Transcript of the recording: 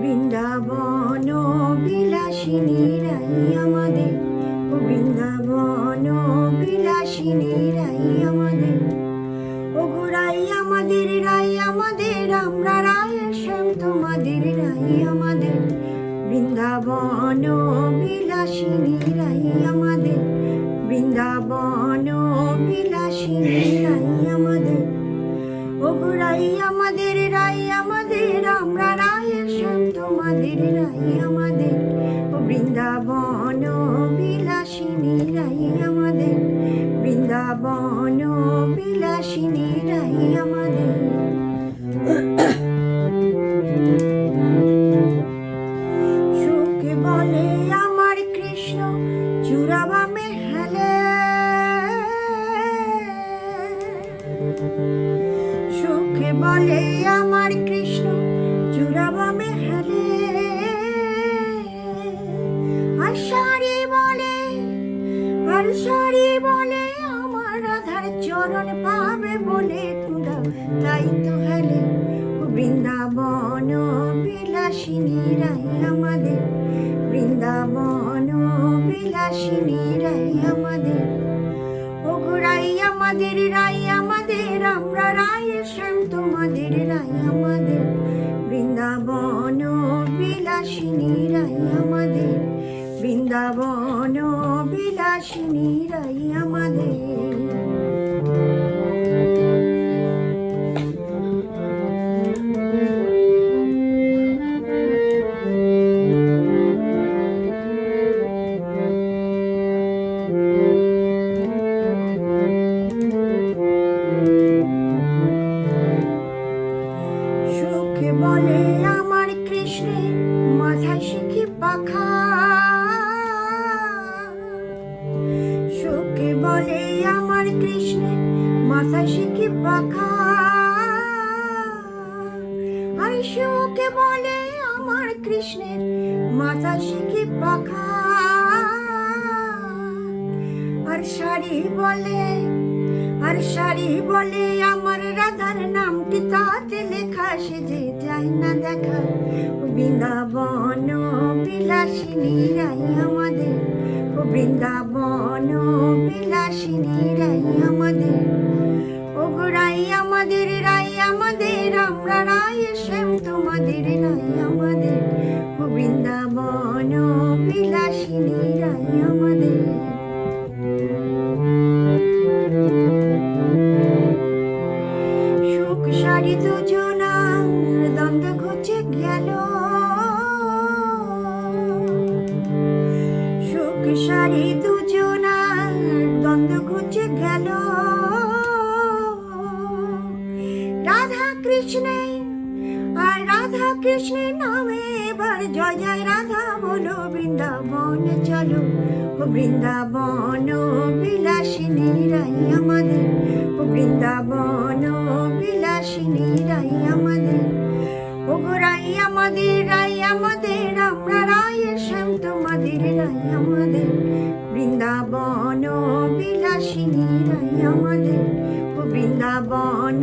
বৃন্দাবন বিলাসিনী রাই আমাদের, ও বৃন্দাবন বিলাসিনী রাই আমাদের, ও রাই আমাদের রাই আমাদের, আমরা রায়ের শ্যাম তোমাদের, রাই আমাদের, বৃন্দাবন বিলাসিনী রাই আমাদের, বৃন্দাবন বিলাসিনী রাই আমাদের, ও রাই আমাদের রাই আমাদের বৃন্দাবন বিলাসিনী রাই আমাদের। সুখে বলে আমার কৃষ্ণ চূড়াবামে হেলে সুখে বলে আমার কৃষ্ণ চূড়াবামে হেলে আর সারি বলে, আর সারি বলে রাধার চরণ পাবে বলে কুড়া তাই তো হেলে বৃন্দাবন বিলাসিনী রাই আমাদের। বৃন্দাবন বিলাসিনী রাই আমাদের। ও রাই আমাদের রাই আমাদের, আমরা রায়ের শ্যাম তোমাদের, রাই আমাদের। বৃন্দাবন বিলাসিনী রাই আমাদের। বৃন্দাবন বিলাসিনী রাই আমাদের। বলে আমার কৃষ্ণের মাথায় শিখি পাখা শিখি পাখা আর সুখে বলে আমার কৃষ্ণের মাথায় শিখি পাখা আর শাড়ি বলে, আর শাড়ি বলে আমার রাধার নামটি তাতে লেখা সেজে যায় না দেখা। বৃন্দাবন বিলাসিনী রাই আমাদের, বৃন্দাবন বিলাসিনী রাই আমাদের। রাই আমাদের রাই আমাদের, আমরা রায়ের শ্যাম তোমাদের রাই আমাদের। ও বৃন্দাবন বিলাসিনী, রাই আমাদের। সুখ সারি দুজনার দ্বন্দ্ব ঘুচে গেল। সুখ সারি দুজনার দ্বন্দ্ব ঘুচে গেল। রাধা কৃষ্ণে আর রাধা কৃষ্ণের নামে এবার জয় জয় রাধা বলো, বৃন্দাবন চলো। ও বৃন্দাবন বিলাসিনী রাই আমাদের, ও বৃন্দাবন বিলাসিনী রাই আমাদের। ও গো রাই আমাদের রাই আমাদের, আমরা রায়ের শ্যাম তোমাদের, রাই আমাদের। বৃন্দাবন বিলাসিনী রাই আমাদের, ও বৃন্দাবন